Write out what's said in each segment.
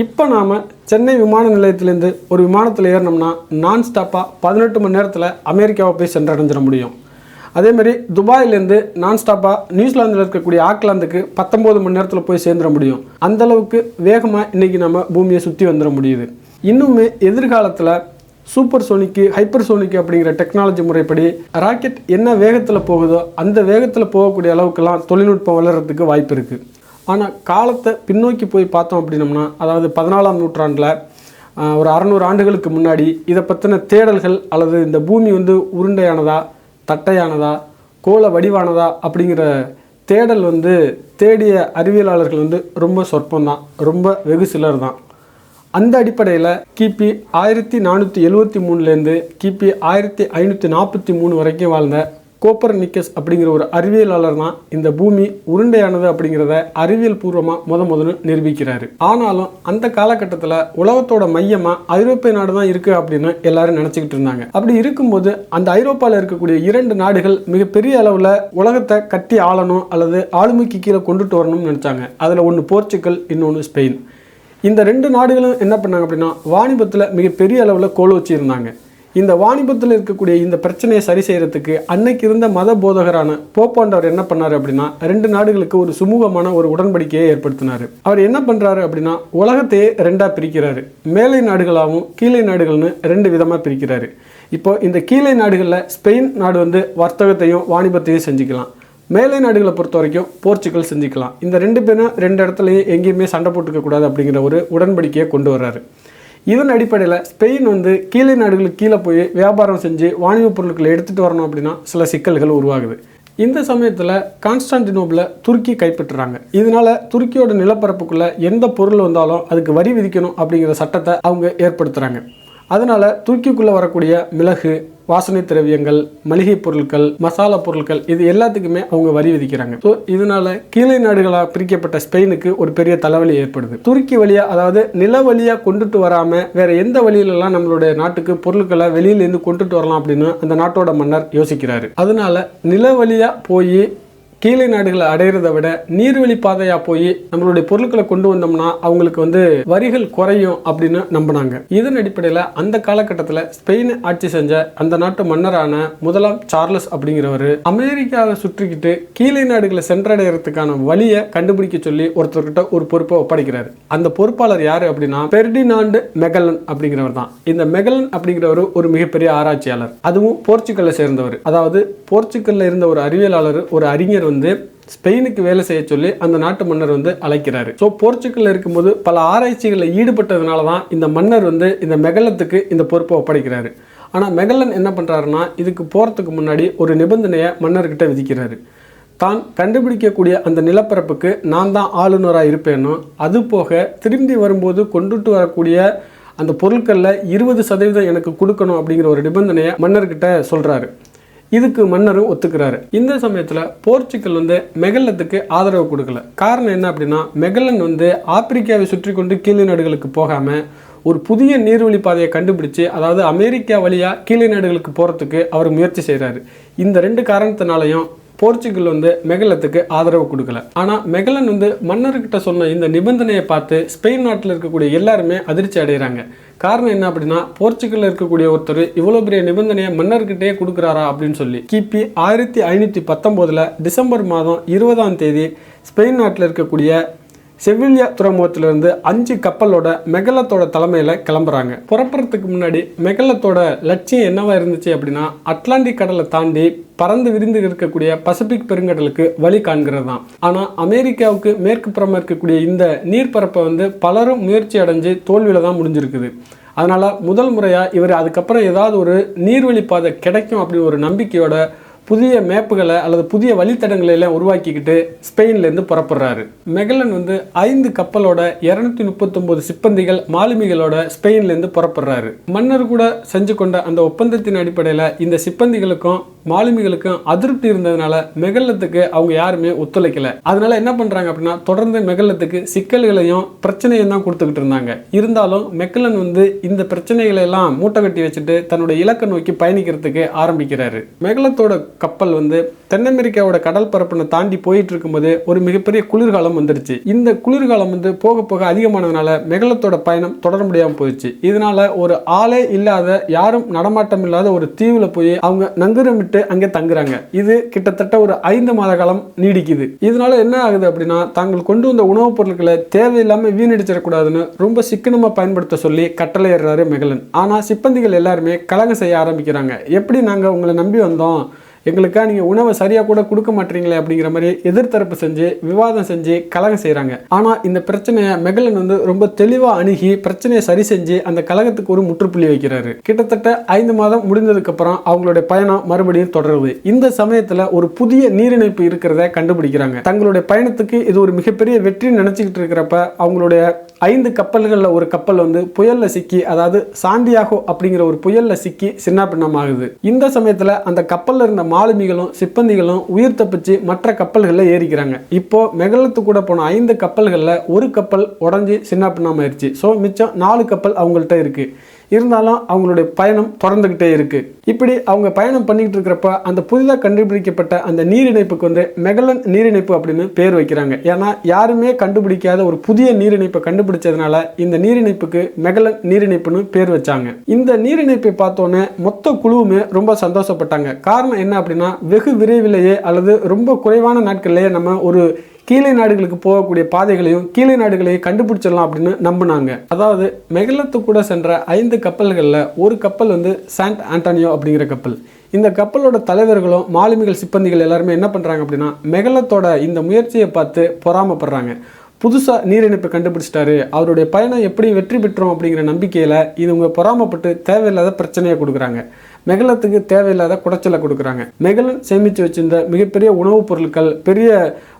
இப்போ நாம் சென்னை விமான நிலையத்திலேருந்து ஒரு விமானத்தில் ஏறினோம்னா நான் ஸ்டாப்பாக பதினெட்டு மணி நேரத்தில் அமெரிக்காவை போய் சென்றடைஞ்சிட முடியும். அதேமாதிரி துபாயிலேருந்து நான் ஸ்டாப்பாக நியூசிலாந்தில் இருக்கக்கூடிய ஆக்லாந்துக்கு பத்தொம்போது மணி நேரத்தில் போய் சேர்ந்துட முடியும். அந்த அளவுக்கு வேகமாக இன்றைக்கி நம்ம பூமியை சுற்றி வந்துட முடியுது. இன்னுமே எதிர்காலத்தில் சூப்பர் சோனிக்கு ஹைப்பர் சோனிக்கு அப்படிங்கிற டெக்னாலஜி முறைப்படி ராக்கெட் என்ன வேகத்தில் போகுதோ அந்த வேகத்தில் போகக்கூடிய அளவுக்கெல்லாம் தொழில்நுட்பம் வளர்கிறதுக்கு வாய்ப்பு இருக்குது ஆனால் காலத்தை பின்னோக்கி போய் பார்த்தோம் அப்படின்னம்னா அதாவது பதினாலாம் நூற்றாண்டில் ஒரு அறநூறு ஆண்டுகளுக்கு முன்னாடி இதை பற்றின தேடல்கள் அல்லது இந்த பூமி வந்து உருண்டையானதா தட்டையானதா கோல வடிவானதா அப்படிங்கிற தேடல் வந்து தேடிய அறிவியலாளர்கள் வந்து ரொம்ப சொற்பம்தான் ரொம்ப வெகு சிலர் தான் அந்த அடிப்படையில் கிபி ஆயிரத்தி நானூற்றி எழுவத்தி மூணுலேருந்து கிபி ஆயிரத்தி ஐநூற்றி நாற்பத்தி மூணு வரைக்கும் வாழ்ந்த கோப்பர் நிக்கஸ் அப்படிங்கிற ஒரு அறிவியலாளர் தான் இந்த பூமி உருண்டையானது அப்படிங்கிறத அறிவியல் பூர்வமாக முத முதல்ல நிரூபிக்கிறாரு. ஆனாலும் அந்த காலகட்டத்தில் உலகத்தோட மையமாக ஐரோப்பிய நாடு தான் இருக்குது அப்படின்னு எல்லாரும் நினச்சிக்கிட்டு இருந்தாங்க. அப்படி இருக்கும்போது அந்த ஐரோப்பாவில் இருக்கக்கூடிய இரண்டு நாடுகள் மிகப்பெரிய அளவில் உலகத்தை கட்டி ஆளணும் அல்லது ஆளுமைக்கு கீழே கொண்டுட்டு வரணும்னு நினச்சாங்க. அதில் ஒன்று போர்ச்சுகல் இன்னொன்று ஸ்பெயின். இந்த ரெண்டு நாடுகளும் என்ன பண்ணாங்க அப்படின்னா வாணிபத்தில் மிகப்பெரிய அளவில் கோல் வச்சுருந்தாங்க. இந்த வாணிபத்தில் இருக்கக்கூடிய இந்த பிரச்சனையை சரி செய்கிறதுக்கு அன்னைக்கு இருந்த மத போதகரான போப்பாண்டவர் என்ன பண்ணாரு அப்படின்னா ரெண்டு நாடுகளுக்கு ஒரு சுமூகமான ஒரு உடன்படிக்கையை ஏற்படுத்தினார். அவர் என்ன பண்ணுறாரு அப்படின்னா உலகத்தையே ரெண்டாக பிரிக்கிறாரு. மேலை நாடுகளாகவும் கீழே நாடுகள்னு ரெண்டு விதமாக பிரிக்கிறாரு. இப்போ இந்த கீழே நாடுகளில் ஸ்பெயின் நாடு வந்து வர்த்தகத்தையும் வாணிபத்தையும் செஞ்சுக்கலாம். மேலை நாடுகளை பொறுத்த வரைக்கும் போர்ச்சுகல் செஞ்சுக்கலாம். இந்த ரெண்டு பேரும் ரெண்டு இடத்துலையும் எங்கேயுமே சண்டை போட்டுக்க கூடாது அப்படிங்கிற ஒரு உடன்படிக்கையை கொண்டு வர்றாரு. இதன் அடிப்படையில் ஸ்பெயின் வந்து கீழே நாடுகளுக்கு கீழே போய் வியாபாரம் செஞ்சு வாணிபப் பொருட்களை எடுத்துகிட்டு வரணும் அப்படின்னா சில சிக்கல்கள் உருவாகுது. இந்த சமயத்தில் கான்ஸ்டான்டினோபிளை துருக்கி கைப்பற்றுறாங்க. இதனால துருக்கியோட நிலப்பரப்புக்குள்ளே எந்த பொருள் வந்தாலும் அதுக்கு வரி விதிக்கணும் அப்படிங்கிற சட்டத்தை அவங்க ஏற்படுத்துகிறாங்க அதனால் துருக்கிக்குள்ளே வரக்கூடிய மிளகு வாசனை திரவியங்கள் மளிகை பொருட்கள் மசாலா பொருட்கள் இது எல்லாத்துக்குமே அவங்க வரி விதிக்கிறாங்க. ஸோ இதனால கீழே நாடுகளாக பிரிக்கப்பட்ட ஸ்பெயினுக்கு ஒரு பெரிய தலைவலி ஏற்படுது. துருக்கி வழியா அதாவது நில வழியா கொண்டுட்டு வராம வேற எந்த வழியிலலாம் நம்மளுடைய நாட்டுக்கு பொருட்களை வெளியிலேருந்து கொண்டுட்டு வரலாம் அப்படின்னு அந்த நாட்டோட மன்னர் யோசிக்கிறாரு. அதனால நில வழியா போய் கீழே நாடுகளை அடையிறத விட நீர்வழி பாதையா போய் நம்மளுடைய பொருட்களை கொண்டு வந்தோம்னா அவங்களுக்கு வந்து வரிகள் குறையும் அப்படின்னு நம்பினாங்க. இதன் அடிப்படையில் அந்த காலகட்டத்தில் ஸ்பெயின் ஆட்சி செஞ்ச அந்த நாட்டு மன்னரான முதலாம் சார்லஸ் அப்படிங்கிறவர் அமெரிக்காவை சுற்றிக்கிட்டு கீழே நாடுகளை சென்றடைகிறதுக்கான வழியை கண்டுபிடிக்க சொல்லி ஒருத்தர்கிட்ட ஒரு பொறுப்பை ஒப்படைக்கிறார். அந்த பொறுப்பாளர் யாரு அப்படின்னா பெர்டினாண்டு மெகலன் அப்படிங்கிறவர் தான். இந்த மெகலன் அப்படிங்கிறவர் ஒரு மிகப்பெரிய ஆராய்ச்சியாளர். அதுவும் போர்ச்சுகல்ல சேர்ந்தவர். அதாவது போர்ச்சுகல்ல இருந்த ஒரு அறிவியலாளர் ஒரு அறிஞர் வந்து ஸ்பெயினுக்கு வேலை செய்ய சொல்லி அந்த நாட்டு மன்னர் வந்து அழைக்கிறாரு. ஸோ போர்ச்சுகல்ல இருக்கும்போது பல ஆராய்ச்சிகளில் ஈடுபட்டதுனால தான் இந்த மன்னர் வந்து இந்த மெகலத்துக்கு இந்த பொறுப்பை ஒப்படைக்கிறாரு. ஆனால் மெகலன் என்ன பண்ணுறாருன்னா இதுக்கு போகிறதுக்கு முன்னாடி ஒரு நிபந்தனையை மன்னர்கிட்ட விதிக்கிறாரு. தான் கண்டுபிடிக்கக்கூடிய அந்த நிலப்பரப்புக்கு நான் தான் ஆளுநராக இருப்பேனோ அது போக திரும்பி வரும்போது கொண்டுட்டு வரக்கூடிய அந்த பொருட்களில் இருபது சதவீதம் எனக்கு கொடுக்கணும் அப்படிங்கிற ஒரு நிபந்தனையை மன்னர்கிட்ட சொல்கிறாரு இதுக்கு மன்னரும் ஒத்துக்கிறாரு. இந்த சமயத்தில் போர்ச்சுகல் வந்து மெகல்லத்துக்கு ஆதரவு கொடுக்கல. காரணம் என்ன அப்படின்னா மெகல்லன் வந்து ஆப்பிரிக்காவை சுற்றி கொண்டு கீழே நாடுகளுக்கு போகாமல் ஒரு புதிய நீர்வழி பாதையை கண்டுபிடிச்சு அதாவது அமெரிக்கா வழியாக கீழே நாடுகளுக்கு போகிறதுக்கு அவர் முயற்சி செய்கிறாரு இந்த ரெண்டு காரணத்தினாலையும் போர்ச்சுகல் வந்து மெகலத்துக்கு ஆதரவு கொடுக்கல. ஆனால் மெகலன் வந்து மன்னர்கிட்ட சொன்ன இந்த நிபந்தனையை பார்த்து ஸ்பெயின் நாட்டில் இருக்கக்கூடிய எல்லாருமே அதிர்ச்சி அடைகிறாங்க. காரணம் என்ன அப்படின்னா போர்ச்சுகல்ல இருக்கக்கூடிய ஒருத்தர் இவ்வளோ பெரிய நிபந்தனையை மன்னர்கிட்டே கொடுக்குறாரா அப்படின்னு சொல்லி கிபி ஆயிரத்தி ஐநூற்றி பத்தொம்போதில் டிசம்பர் மாதம் இருபதாம் தேதி ஸ்பெயின் நாட்டில் இருக்கக்கூடிய செவிலியா துறைமுகத்திலிருந்து அஞ்சு கப்பலோட மெகலத்தோட தலைமையில் கிளம்புறாங்க. புறப்படுறதுக்கு முன்னாடி மெகலத்தோட லட்சியம் என்னவா இருந்துச்சு அப்படின்னா அட்லாண்டிக் கடலை தாண்டி பறந்து விரிந்து இருக்கக்கூடிய பசிபிக் பெருங்கடலுக்கு வழி காண்கிறது தான் ஆனால் அமெரிக்காவுக்கு மேற்கு புறமா இருக்கக்கூடிய இந்த நீர்ப்பரப்பை வந்து பலரும் முயற்சி அடைஞ்சு தோல்வியில் தான் முடிஞ்சிருக்குது. அதனால் முதல் முறையாக இவர் அதுக்கப்புறம் ஏதாவது ஒரு நீர்வழி பாதை கிடைக்கும் அப்படி ஒரு நம்பிக்கையோட புதிய மேப்புகளை அல்லது புதிய வழித்தடங்களை எல்லாம் உருவாக்கிக்கிட்டு ஸ்பெயின்லேருந்து புறப்படுறாரு. மெகலன் வந்து ஐந்து கப்பலோட இரநூத்தி முப்பத்தொம்போது சிப்பந்திகள் மாலுமிகளோட ஸ்பெயின்லேருந்து புறப்படுறாரு. மன்னர் கூட செஞ்சு கொண்ட அந்த ஒப்பந்தத்தின் அடிப்படையில் இந்த சிப்பந்திகளுக்கும் மாலுமிகளுக்கும் அதிருப்தி இருந்ததுனால மெகல்லத்துக்கு அவங்க யாருமே ஒத்துழைக்கல. அதனால என்ன பண்றாங்க அப்படின்னா தொடர்ந்து மெகல்லத்துக்கு சிக்கல்களையும் பிரச்சனையும் தான் கொடுத்துக்கிட்டு இருந்தாங்க. இருந்தாலும் மெக்கலன் வந்து இந்த பிரச்சனைகளை எல்லாம் மூட்டை கட்டி வச்சுட்டு தன்னுடைய இலக்கை நோக்கி பயணிக்கிறதுக்கு ஆரம்பிக்கிறாரு. மெகலத்தோட கப்பல் வந்து தென் அமெரிக்காவோட கடல் பரப்பினை தாண்டி போயிட்டு இருக்கும்போது ஒரு மிகப்பெரிய குளிர்காலம் வந்துருச்சு. இந்த குளிர்காலம் வந்து போக போக அதிகமானதுனால மெகலத்தோட பயணம் தொடர முடியாமல் போயிடுச்சு. இதனால ஒரு ஆளே இல்லாத யாரும் நடமாட்டம் இல்லாத ஒரு தீவுல போய் அவங்க நங்குரமிட்டு அங்கே தங்குறாங்க. இது கிட்டத்தட்ட ஒரு ஐந்து மாத காலம் நீடிக்குது. இதனால என்ன ஆகுது அப்படின்னா தாங்கள் கொண்டு வந்த உணவுப் பொருட்களை தேவையில்லாம வீணடிச்சிடக்கூடாதுன்னு ரொம்ப சிக்கனமா பயன்படுத்த சொல்லி கட்டளையிடுறாரு மெகலன். ஆனா சிப்பந்திகள் எல்லாருமே கலங்க செய்ய ஆரம்பிக்கிறாங்க. எப்படி நாங்க உங்களை நம்பி வந்தோம்? எங்களுக்காக நீங்கள் உணவை சரியாக கூட கொடுக்க மாட்டீங்களே அப்படிங்கிற மாதிரி எதிர்த்தரப்பு செஞ்சு விவாதம் செஞ்சு கலகம் செய்கிறாங்க ஆனால் இந்த பிரச்சனையை மெகலன் வந்து ரொம்ப தெளிவாக அணுகி பிரச்சனையை சரி செஞ்சு அந்த கலகத்துக்கு ஒரு முற்றுப்புள்ளி வைக்கிறாரு. கிட்டத்தட்ட ஐந்து மாதம் முடிந்ததுக்கப்புறம் அவங்களுடைய பயணம் மறுபடியும் தொடருது. இந்த சமயத்தில் ஒரு புதிய நீரிணைப்பு இருக்கிறத கண்டுபிடிக்கிறாங்க. தங்களுடைய பயணத்துக்கு இது ஒரு மிகப்பெரிய வெற்றி நினச்சிக்கிட்டு இருக்கிறப்ப அவங்களுடைய ஐந்து கப்பல்களில் ஒரு கப்பல் வந்து புயலில் சிக்கி அதாவது சாண்டியாகோ அப்படிங்கிற ஒரு புயலில் சிக்கி சின்னாபின்னமாகுது. இந்த சமயத்தில் அந்த கப்பலில் இருந்த மாலுமிகளும் சிப்பந்திகளும் உயிர் தப்பிச்சு மற்ற கப்பல்களில் ஏறிக்கிறாங்க. இப்போ மெகலத்து கூட போன ஐந்து கப்பல்களில் ஒரு கப்பல் உடஞ்சி சின்னாபின்னமாயிருச்சு. ஸோ மிச்சம் நாலு கப்பல் அவங்கள்ட்ட இருக்குது இருந்தாலும் அவங்களுடைய பயணம் தொடர்ந்துக்கிட்டே இருக்குது இப்படி அவங்க பயணம் பண்ணிக்கிட்டு இருக்கிறப்ப அந்த புதிதாக கண்டுபிடிக்கப்பட்ட அந்த நீரிணைப்புக்கு வந்து மெகலன் நீரிணைப்பு அப்படின்னு பேர் வைக்கிறாங்க. ஏன்னா யாருமே கண்டுபிடிக்காத ஒரு புதிய நீரிணைப்பை கண்டுபிடிச்சதுனால இந்த நீரிணைப்புக்கு மெகலன் நீரிணைப்புன்னு பேர் வச்சாங்க. இந்த நீரிணைப்பை பார்த்தோன்னே மொத்த குழுவுமே ரொம்ப சந்தோஷப்பட்டாங்க. காரணம் என்ன அப்படின்னா வெகு விரைவிலேயே அல்லது ரொம்ப குறைவான நாட்கள்லேயே நம்ம ஒரு கீழே நாடுகளுக்கு போகக்கூடிய பாதைகளையும் கீழே நாடுகளையும் கண்டுபிடிச்சிடலாம் அப்படின்னு நம்பினாங்க. அதாவது மெகலத்து கூட சென்ற ஐந்து கப்பல்களில் ஒரு கப்பல் வந்து சாண்ட் ஆண்டானியோ அப்படிங்கிற கப்பல். இந்த கப்பலோட தலைவர்களும் மாலுமிகள் சிப்பந்திகள் எல்லாருமே என்ன பண்ணுறாங்க அப்படின்னா மெகலத்தோட இந்த முயற்சியை பார்த்து பொறாமப்படுறாங்க. புதுசாக நீரிணைப்பை கண்டுபிடிச்சிட்டாரு. அவருடைய பயணம் எப்படி வெற்றி பெற்றோம் அப்படிங்கிற நம்பிக்கையில் இவங்க பொறாமப்பட்டு தேவையில்லாத பிரச்சனையை கொடுக்குறாங்க. மெகலத்துக்கு தேவையில்லாத குடைச்சலை கொடுக்குறாங்க. மெகலன் சேமித்து வச்சிருந்த மிகப்பெரிய உணவுப் பொருட்கள் பெரிய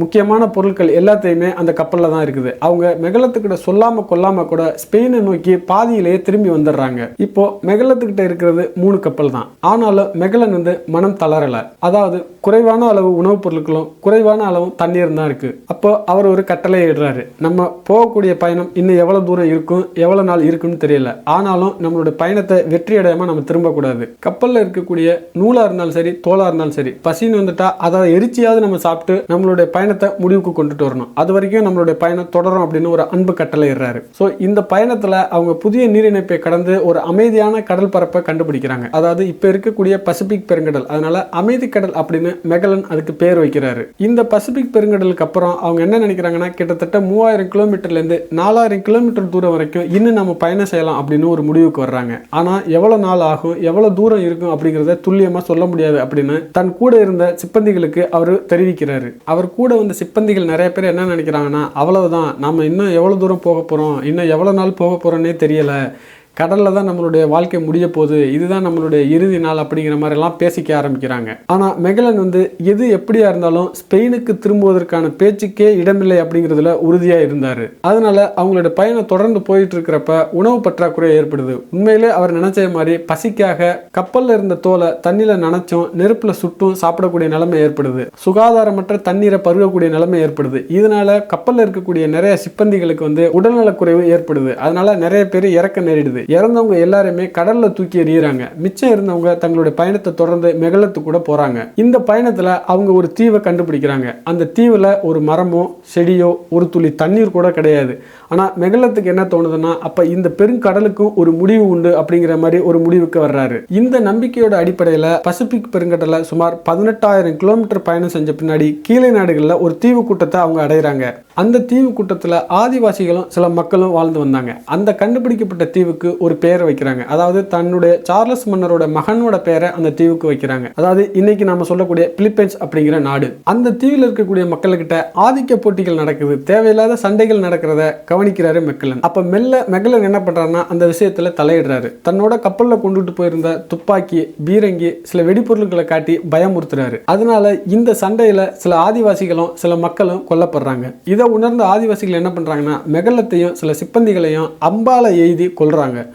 முக்கியமான பொருட்கள் எல்லாத்தையுமே அந்த கப்பலில் தான் இருக்குது. அவங்க மெகலத்துக்கிட்ட சொல்லாமல் கொல்லாமல் கூட ஸ்பெயினை நோக்கி பாதியிலேயே திரும்பி வந்துடுறாங்க. இப்போ மெகலத்துக்கிட்ட இருக்கிறது மூணு கப்பல் தான். ஆனாலும் மெகலன் வந்து மனம் தளரலை. அதாவது குறைவான அளவு உணவுப் பொருட்களும் குறைவான அளவும் தண்ணீர் தான் இருக்குது அப்போ அவர் ஒரு கட்டளை இடுறாரு. நம்ம போகக்கூடிய பயணம் இன்னும் எவ்வளோ தூரம் இருக்கும் எவ்வளோ நாள் இருக்குன்னு தெரியல. ஆனாலும் நம்மளோட பயணத்தை வெற்றி அடையாமல் நம்ம திரும்பக்கூடாது. கப்பலில் இருக்கக்கூடிய நூலாக இருந்தாலும் சரி தோலாக இருந்தாலும் சரி பசின்னு வந்துட்டா அதை எரிச்சியாவது நம்ம சாப்பிட்டு நம்மளுடைய பயணத்தை முடிவுக்கு கொண்டுட்டு வரணும். அது வரைக்கும் நம்மளுடைய பயணம் தொடரும் அப்படின்னு ஒரு அன்பு கட்டளை இடுறாரு. ஸோ இந்த பயணத்தில் அவங்க புதிய நீரிணைப்பை கடந்து ஒரு அமைதியான கடல் பரப்பை கண்டுபிடிக்கிறாங்க. அதாவது இப்போ இருக்கக்கூடிய பசிபிக் பெருங்கடல் அதனால அமைதி கடல் அப்படின்னு மெகலன் அதுக்கு பேர் வைக்கிறாரு. இந்த பசிபிக் பெருங்கடலுக்கு அப்புறம் அவங்க என்ன நினைக்கிறாங்கன்னா கிட்டத்தட்ட மூவாயிரம் கிலோமீட்டர்லேருந்து நாலாயிரம் கிலோமீட்டர் தூரம் வரைக்கும் இன்னும் நம்ம பயணம் செய்யலாம் அப்படின்னு ஒரு முடிவுக்கு வர்றாங்க. ஆனால் எவ்வளோ நாள் ஆகும் எவ்வளோ தூரம் இருக்கும் அப்படிங்கிறத துல்லியமா சொல்ல முடியாது அப்படின்னு தன் கூட இருந்த சிப்பந்திகளுக்கு அவர் தெரிவிக்கிறாரு. அவர் கூட வந்த சிப்பந்திகள் நிறைய பேர் என்ன நினைக்கிறாங்கன்னா அவ்வளவுதான் நம்ம இன்னும் எவ்வளவு தூரம் போக போறோம் இன்னும் எவ்வளவு நாள் போக போறோன்னே தெரியல. கடலில் தான் நம்மளுடைய வாழ்க்கை முடிய போகுது. இதுதான் நம்மளுடைய இறுதி நாள் அப்படிங்கிற மாதிரிலாம் பேசிக்க ஆரம்பிக்கிறாங்க. ஆனால் மெகலன் வந்து எது எப்படியா இருந்தாலும் ஸ்பெயினுக்கு திரும்புவதற்கான பேச்சுக்கே இடமில்லை அப்படிங்கிறதுல உறுதியாக இருந்தார். அதனால அவங்களோட பயணம் தொடர்ந்து போயிட்டு இருக்கிறப்ப உணவு பற்றாக்குறை ஏற்படுது. உண்மையிலே அவர் நினைச்ச மாதிரி பசிக்காக கப்பலில் இருந்த தோலை தண்ணியில் நனைச்சும் நெருப்பில் சுட்டும் சாப்பிடக்கூடிய நிலைமை ஏற்படுது. சுகாதாரமற்ற தண்ணீரை பருகக்கூடிய நிலைமை ஏற்படுது. இதனால கப்பலில் இருக்கக்கூடிய நிறைய சிப்பந்திகளுக்கு வந்து உடல்நலக்குறைவு ஏற்படுது. அதனால நிறைய பேர் இறக்க நேரிடுது. இறந்தவங்க எல்லாருமே கடல்ல தூக்கி எறிகிறாங்க மிச்சம் இருந்தவங்க தங்களுடைய பயணத்தை தொடர்ந்து மெகலத்து கூட போறாங்க. இந்த பயணத்துல அவங்க ஒரு தீவை கண்டுபிடிக்கிறாங்க. அந்த தீவுல ஒரு மரமோ செடியோ ஒரு துளி தண்ணீர் கூட கிடையாது. ஆனால் மெகலத்துக்கு என்ன தோணுதுன்னா அப்போ இந்த பெருங்கடலுக்கும் ஒரு முடிவு உண்டு அப்படிங்கிற மாதிரி ஒரு முடிவுக்கு வர்றாரு. இந்த நம்பிக்கையோட அடிப்படையில் பசிபிக் பெருங்கடலை சுமார் பதினெட்டாயிரம் கிலோமீட்டர் பயணம் செஞ்ச பின்னாடி கீழே நாடுகளில் ஒரு தீவு கூட்டத்தை அவங்க அடைகிறாங்க அந்த தீவு கூட்டத்தில் ஆதிவாசிகளும் சில மக்களும் வாழ்ந்து வந்தாங்க. அந்த கண்டுபிடிக்கப்பட்ட தீவுக்கு ஒரு பெயரை வைக்கிறாங்க. அதாவது தன்னுடைய சார்லஸ் மன்னரோட மகனோட பெயரை அந்த தீவுக்கு வைக்கிறாங்க. அதாவது இன்னைக்கு நாம சொல்லக்கூடிய பிலிப்பைன்ஸ் அப்படிங்கிற நாடு. அந்த தீவில் இருக்கக்கூடிய மக்கள்கிட்ட ஆதிக்க போட்டிகள் நடக்குது. தேவையில்லாத சண்டைகள் நடக்கிறத கவனிக்கிறாரு மெக்கலன். அப்ப மெல்ல மெக்கலன் என்ன பண்றாருன்னா அந்த விஷயத்துல தலையிடுறாரு. தன்னோட கப்பல்ல கொண்டுட்டு போயிருந்த துப்பாக்கி பீரங்கி சில வெடிபொருட்களை காட்டி பயமுறுத்துறாரு. அதனால இந்த சண்டையில சில ஆதிவாசிகளும் சில மக்களும் கொல்லப்படுறாங்க. இதை உணர்ந்த ஆதிவாசிகள் என்ன பண்றாங்கன்னா மெகலத்தையும் சில சிப்பந்திகளையும் அம்பால எய்தி கொள்கிறாங்க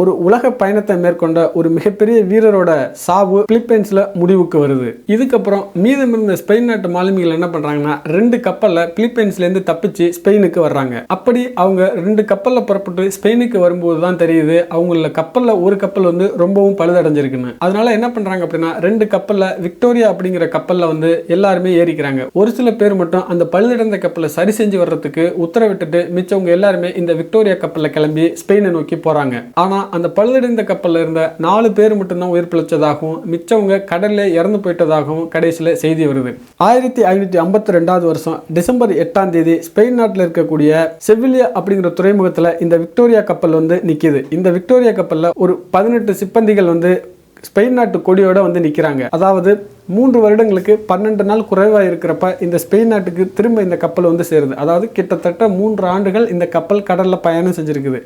ஒரு உலக பயணத்தை மேற்கொண்ட ஒரு மிகப்பெரிய வீரரோட சாவு பிலிப்பைன்ஸில் முடிவுக்கு வருது. இதுக்கப்புறம் மீதம் இருந்த ஸ்பெயின் நாட்டு மாலுமிகள் என்ன பண்ணுறாங்கன்னா ரெண்டு கப்பலில் பிலிப்பைன்ஸ்லேருந்து தப்பிச்சு ஸ்பெயினுக்கு வர்றாங்க. அப்படி அவங்க ரெண்டு கப்பலில் புறப்பட்டு ஸ்பெயினுக்கு வரும்போது தான் தெரியுது அவங்கள கப்பலில் ஒரு கப்பல் வந்து ரொம்பவும் பழுதடைஞ்சிருக்குன்னு. அதனால என்ன பண்ணுறாங்க அப்படின்னா ரெண்டு கப்பலில் விக்டோரியா அப்படிங்கிற கப்பலில் வந்து எல்லாருமே ஏறிக்கிறாங்க. ஒரு சில பேர் மட்டும் அந்த பழுதடைந்த கப்பலை சரி செஞ்சு வர்றதுக்கு உத்தரவிட்டுட்டு மிச்சவங்க எல்லாருமே இந்த விக்டோரியா கப்பலில் கிளம்பி ஸ்பெயினை நோக்கி போகிறாங்க ஆனால் அந்த பழுதடைந்த கப்பல்ல இருந்த நாலு பேர் மட்டும்தான் உயிர் பிழைச்சதாகவும் மிச்சவங்க கடலில் இறந்து போயிட்டதாகவும் கடைசியில் செய்தி வருது. ஆயிரத்தி ஐநூற்றி ஐம்பத்தி ரெண்டாவது வருஷம் டிசம்பர் எட்டாம் தேதி ஸ்பெயின் நாட்டில் இருக்கக்கூடிய செவிலியா அப்படிங்கிற துறைமுகத்தில் இந்த விக்டோரியா கப்பல் வந்து நிற்கிது இந்த விக்டோரியா கப்பலில் ஒரு பதினெட்டு சிப்பந்திகள் வந்து ஸ்பெயின் நாட்டு கொடியோட வந்து நிற்கிறாங்க அதாவது மூன்று வருடங்களுக்கு பன்னெண்டு நாள் குறைவாக இருக்கிறப்ப இந்த ஸ்பெயின் நாட்டுக்கு திரும்ப இந்த கப்பல் வந்து சேருது. அதாவது கிட்டத்தட்ட மூன்று ஆண்டுகள் இந்த கப்பல் கடலில் பயணம் செஞ்சுருக்குது.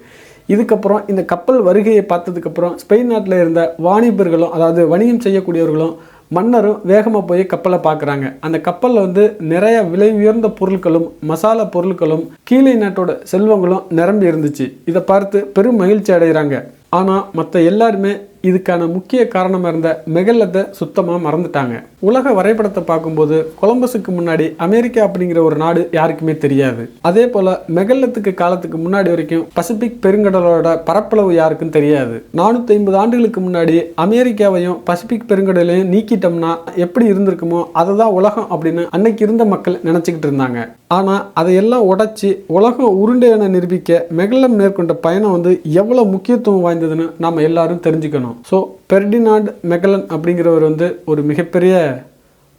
இதுக்கப்புறம் இந்த கப்பல் வருகையை பார்த்ததுக்கப்புறம் ஸ்பெயின் நாட்டில் இருந்த வாணிபர்களும் அதாவது வணிகம் செய்யக்கூடியவர்களும் மன்னரும் வேகமாக போய் கப்பலை பார்க்குறாங்க. அந்த கப்பலில் வந்து நிறைய விலை உயர்ந்த பொருட்களும் மசாலா பொருட்களும் கீழே நாட்டோட செல்வங்களும் நிரம்பி இருந்துச்சு. இதை பார்த்து பெரும் மகிழ்ச்சி அடைகிறாங்க. ஆனால் மற்ற எல்லாருமே இதுக்கான முக்கிய காரணமாக இருந்த மெகல்லத்தை சுத்தமாக மறந்துட்டாங்க. உலக வரைபடத்தை பார்க்கும்போது கொலம்பஸுக்கு முன்னாடி அமெரிக்கா அப்படிங்கிற ஒரு நாடு யாருக்குமே தெரியாது. அதே போல் மெகல்லத்துக்கு காலத்துக்கு முன்னாடி வரைக்கும் பசிபிக் பெருங்கடலோட பரப்பளவு யாருக்கும் தெரியாது. நானூற்றி ஐம்பது ஆண்டுகளுக்கு முன்னாடி அமெரிக்காவையும் பசிபிக் பெருங்கடலையும் நீக்கிட்டோம்னா எப்படி இருந்திருக்குமோ அதை தான் உலகம் அப்படின்னு அன்னைக்கு இருந்த மக்கள் நினச்சிக்கிட்டு இருந்தாங்க. ஆனால் அதையெல்லாம் உடைச்சி உலகம் உருண்டை என நிரூபிக்க மெகல்லம் மேற்கொண்ட பயணம் வந்து எவ்வளோ முக்கியத்துவம் வாய்ந்ததுன்னு நாம் எல்லாரும் தெரிஞ்சுக்கணும். ஸோ பெர்டினார்டு மெகலன் அப்படிங்கிறவர் வந்து ஒரு மிகப்பெரிய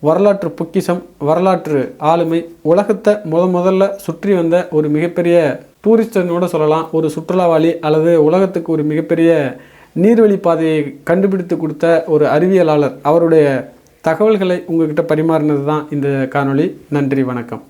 வரலாற்று பொக்கிஷம் வரலாற்று ஆளுமை. உலகத்தை முத முதல்ல சுற்றி வந்த ஒரு மிகப்பெரிய டூரிஸ்டர்னோட சொல்லலாம். ஒரு சுற்றுலாவாளி அல்லது உலகத்துக்கு ஒரு மிகப்பெரிய நீர்வழி பாதையை கண்டுபிடித்து கொடுத்த ஒரு அறிவியலாளர். அவருடைய தகவல்களை உங்ககிட்ட பரிமாறினது தான் இந்த காணொளி. நன்றி வணக்கம்.